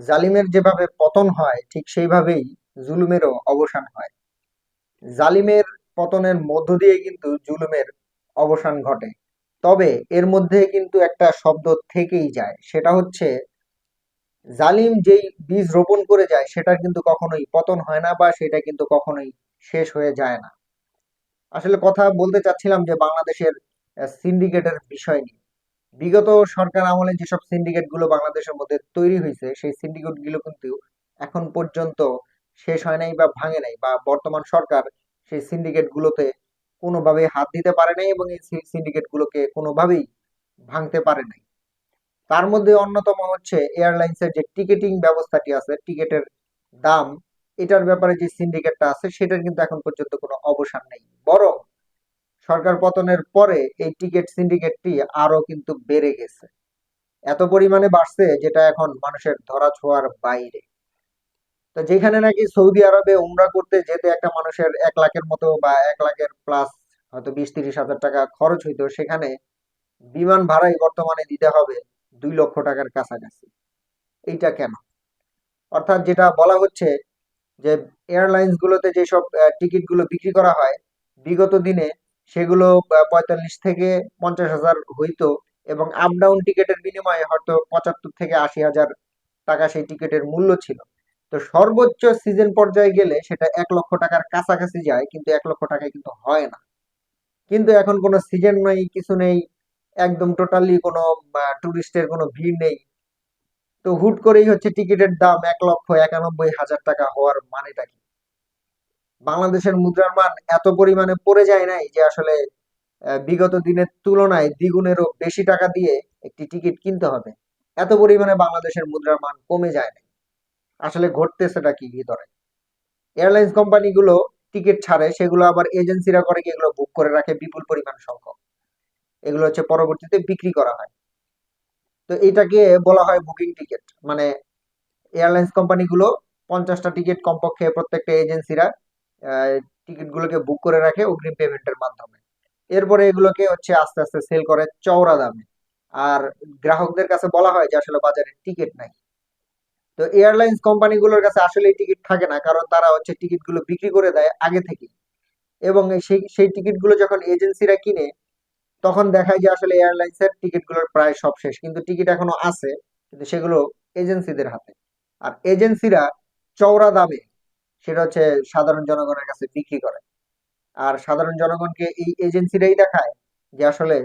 জালিমের যেভাবে পতন হয়, ঠিক সেইভাবেই জুলুমেরও অবসান হয়। জালিমের পতনের মধ্য দিয়ে কিন্তু জুলুমের অবসান ঘটে। তবে এর মধ্যে কিন্তু একটা শব্দ থেকেই যায়, সেটা হচ্ছে, জালিম যেই বীজ রোপণ করে যায়, সেটার কিন্তু কখনোই পতন হয় না বা সেটা কিন্তু কখনোই শেষ হয়ে যায় না। আসলে কথা বলতে চাচ্ছিলাম যে বাংলাদেশের সিন্ডিকেটের বিষয় নিয়ে। বিগত সরকার আমলে যেসব সিন্ডিকেটগুলো বাংলাদেশের মধ্যে তৈরি হয়েছে, সেই সিন্ডিকেটগুলো কিন্তু এখন পর্যন্ত শেষ হয় নাই বা ভাঙে নাই বা বর্তমান সরকার সেই সিন্ডিকেট গুলোতে কোনোভাবে হাত দিতে পারে নাই এবং এই সিন্ডিকেট গুলোকে কোনোভাবেই ভাঙতে পারে নাই। তার মধ্যে অন্যতম হচ্ছে এয়ারলাইন্সের যে টিকেটিং ব্যবস্থাটি আছে, টিকেটের দাম, এটার ব্যাপারে যে সিন্ডিকেটটা আছে, সেটার কিন্তু এখন পর্যন্ত কোনো অবসান নেই। বরং সরকার পতনের পরে এই টিকিট সিন্ডিকেটটি আরও কিন্তু বেড়ে গেছে। এত পরিমাণে বাড়ছে যেটা এখন মানুষের ধরা ছোঁয়ার বাইরে। তো যেখানে নাকি সৌদি আরবে উমরা করতে যেতে একটা মানুষের এক লাখের মতো বা এক লাখের প্লাস হয়তো বিশ তিরিশ হাজার টাকা খরচ হইতো, সেখানে বিমান ভাড়াই বর্তমানে দিতে হবে দুই লক্ষ টাকার কাছাকাছি। এইটা কেন? অর্থাৎ যেটা বলা হচ্ছে যে এয়ারলাইন্স গুলোতে যেসব টিকিটগুলো বিক্রি করা হয়, বিগত দিনে সেগুলো পঁয়তাল্লিশ থেকে পঞ্চাশ হাজার হইতো এবং আপ ডাউন টিকিটের বিনিময়ে হয়তো পঁচাত্তর থেকে আশি হাজার টাকা সেই টিকিটের মূল্য ছিল। তো সর্বোচ্চ সিজন পর্যায়ে গেলে সেটা এক লক্ষ টাকার কাছাকাছি যায়, কিন্তু এক লক্ষ টাকায় কিন্তু হয় না। কিন্তু এখন কোনো সিজন নেই, কিছু নেই, একদম টোটালি কোনো টুরিস্টের কোনো ভিড় নেই। তো হুট করেই হচ্ছে টিকিটের দাম এক লক্ষ একানব্বই হাজার টাকা হওয়ার মানেটা কি? বাংলাদেশের মুদ্রার মান এত পরিমাণে পড়ে যায় নাই যে আসলে বিগত দিনের তুলনায় দ্বিগুণেরও বেশি টাকা দিয়ে একটি টিকিট কিনতে হবে। এত পরিমাণে বাংলাদেশের মুদ্রার মান কমে যায় নাই। আসলে ঘটতেছেটা কি ভিতরে? এয়ারলাইন্স কোম্পানিগুলো টিকিট ছাড়ে, সেগুলো আবার এজেন্সিরা করে কি এগুলো বুক করে রাখে বিপুল পরিমাণ সংখ্যক? এগুলো হচ্ছে পরবর্তীতে বিক্রি করা হয়। তো এটাকে বলা হয় বুকিং টিকিট মানে এয়ারলাইন্স কোম্পানিগুলো পঞ্চাশটা টিকিট কমপক্ষে প্রত্যেকটা এজেন্সিরা টিকিটগুলোকে বুক করে রাখে অগ্রিম পেমেন্টের মাধ্যমে। এরপরে এগুলোকে হচ্ছে আস্তে আস্তে সেল করে চওড়া দামে। আর গ্রাহকদের কাছে বলা হয় যে, আসলে বাজারে টিকিট নাই। তো এয়ারলাইন্স কোম্পানিগুলোর কাছে আসলে টিকিট থাকে না, কারণ তারা হচ্ছে টিকিটগুলো বিক্রি করে দেয় আগে থেকে এবং সেই সেই টিকিটগুলো যখন এজেন্সিরা কিনে, তখন দেখায় যে, আসলে এয়ারলাইন্সের টিকিটগুলোর প্রায় সব শেষ। কিন্তু টিকিট এখনও আছে, কিন্তু সেগুলো এজেন্সিদের হাতে। আর এজেন্সিরা চওড়া দামে সেটা হচ্ছে সাধারণ জনগণের কাছে বিক্রি করে। আর সাধারণ জনগণকে এই এজেন্সিরাই দেখায় যে আসলে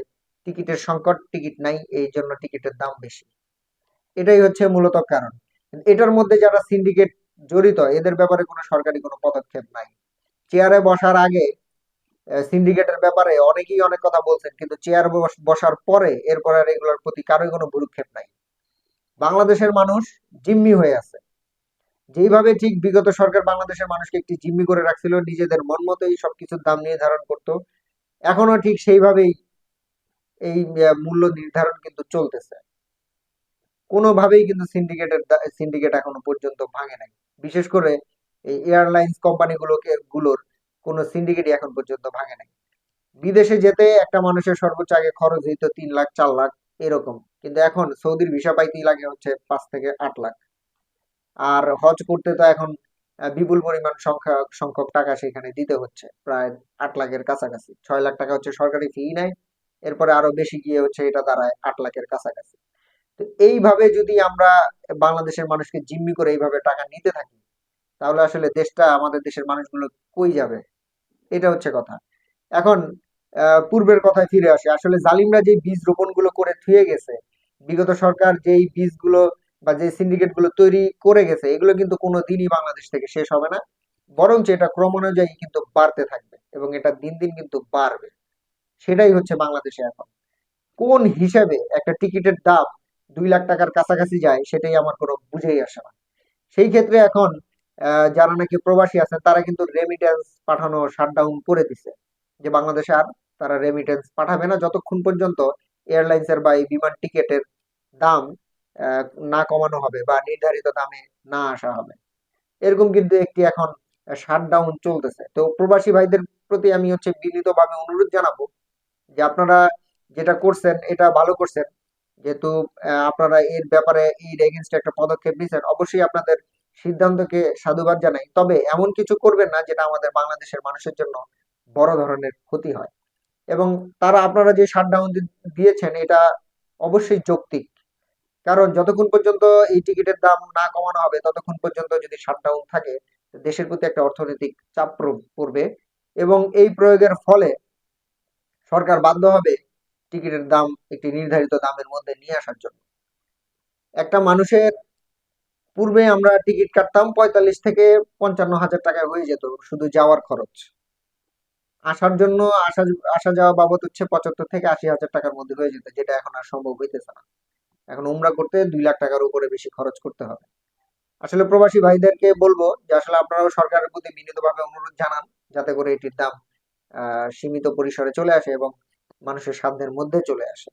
টিকিটের সংকট, টিকিট নাই, এই জন্য টিকিটের দাম বেশি। এটাই হচ্ছে মূলত কারণ। এটার মধ্যে যারা সিন্ডিকেট জড়িত, এদের ব্যাপারে কোনো সরকারি কোনো পদক্ষেপ নাই। চেয়ারে বসার আগে সিন্ডিকেটের ব্যাপারে অনেকেই অনেক কথা বলছেন, কিন্তু চেয়ার বসার পরে এরপর আর এগুলোর প্রতি কারোই কোনো ভুরুক্ষেপ নাই। বাংলাদেশের মানুষ জিম্মি হয়ে আছে। যেইভাবে ঠিক বিগত সরকার বাংলাদেশের মানুষকে একটি জিম্মি করে রাখছিল, নিজেদের মন মতোই সবকিছুর দাম নির্ধারণ করত, এখনও ঠিক সেইভাবেই এই মূল্য নির্ধারণ কিন্তু চলতেছে। কোনোভাবেই কিন্তু সিন্ডিকেটের সিন্ডিকেট এখনও পর্যন্ত ভাঙে নাই। বিশেষ করে এই এয়ারলাইন্স কোম্পানিগুলোকে, গুলোর কোনো সিন্ডিকেটই এখন পর্যন্ত ভাঙে নাই। বিদেশে যেতে একটা মানুষের সর্বোচ্চ আগে খরচ হইতো তিন লাখ, চার লাখ, এরকম। কিন্তু এখন সৌদির ভিসা পাইতেই লাগে হচ্ছে পাঁচ থেকে আট লাখ। আর হজ করতে তো এখন বিপুল পরিমাণ সংখ্যা, সংখ্যক টাকা সেখানে দিতে হচ্ছে। প্রায় আট লাখের কাছাকাছি। ছয় লাখ টাকা হচ্ছে সরকারি ফি নেয়, এরপরে আরও বেশি গিয়ে হচ্ছে এটা দাঁড়ায় আট লাখের কাছাকাছি। তো এইভাবে যদি আমরা বাংলাদেশের মানুষকে জিম্মি করে এইভাবে টাকা নিতে থাকি, তাহলে আসলে দেশটা আমাদের দেশের মানুষগুলো কই যাবে? এটা হচ্ছে কথা। এখন পূর্বের কথায় ফিরে আসে। আসলে জালিমরা যে বীজ রোপণগুলো করে থুয়ে গেছে, বিগত সরকার যেই বীজগুলো বা যে সিন্ডিকেটগুলো তৈরি করে গেছে, এগুলো কিন্তু কোনো দিনই বাংলাদেশ থেকে শেষ হবে না। বরঞ্চ এটা ক্রমানুযায়ী কিন্তু বাড়তে থাকবে এবং এটা দিন দিন কিন্তু বাড়বে। সেটাই হচ্ছে বাংলাদেশে এখন। কোন হিসাবে একটা টিকিটের দাম দুই লাখ টাকার কাছাকাছি যায়, সেটাই আমার কোনো বুঝেই আসে না। সেই ক্ষেত্রে এখন যারা নাকি প্রবাসী আছেন, তারা কিন্তু রেমিটেন্স পাঠানো শাটডাউন করে দিছে। যে বাংলাদেশে আর তারা রেমিটেন্স পাঠাবে না। যতক্ষণ পর্যন্ত এয়ারলাইন্সের বা এই বিমান টিকেটের দাম না কমানো হবে বা নির্ধারিত দামে না আসা হবে। এরকম কিন্তু একটি এখন শাটডাউন চলতেছে। তো প্রবাসী ভাইদের প্রতি আমি হচ্ছে বিনীতভাবে অনুরোধ জানাব যে আপনারা যেটা করছেন, এটা ভালো করছেন। যেহেতু আপনারা এর ব্যাপারে এর এগেনস্টে একটা পদক্ষেপ নিয়েছেন অবশ্যই আপনাদের সিদ্ধান্তকে সাধুবাদ জানাই। তবে এমন কিছু করবেন না যেটা আমাদের বাংলাদেশের মানুষের জন্য বড় ধরনের ক্ষতি হয়। এবং তারা আপনারা যে শাটডাউন দিয়েছেন, এটা অবশ্যই যৌক্তিক। কারণ যতক্ষণ পর্যন্ত এই টিকিটের দাম না কমানো হবে, ততক্ষণ পর্যন্ত যদি শাটডাউন থাকে দেশের প্রতি একটা অর্থনৈতিক চাপ পড়বে এবং এই প্রয়োগের ফলে সরকার বাধ্য হবে টিকিটের দাম একটি নির্ধারিত দামের মধ্যে নিয়ে আসার জন্য। একটা মানুষের পূর্বে আমরা টিকিট কাটতাম পঁয়তাল্লিশ থেকে পঞ্চান্ন হাজার টাকায় হয়ে যেত, শুধু যাওয়ার খরচ। আসার জন্য আসা আসা যাওয়া বাবদ হচ্ছে পঁচাত্তর থেকে আশি হাজার টাকার মধ্যে হয়ে যেত, যেটা এখন আর সম্ভব হইতেছে না। এখন উমরা করতে দুই লাখ টাকার উপরে বেশি খরচ করতে হবে। আসলে প্রবাসী ভাইদেরকে বলব যে, আসলে আপনারাও সরকারের প্রতি বিনীতভাবে অনুরোধ জানান যাতে করে এটির দাম সীমিত পরিসরে চলে আসে এবং মানুষের সাধ্যের মধ্যে চলে আসে।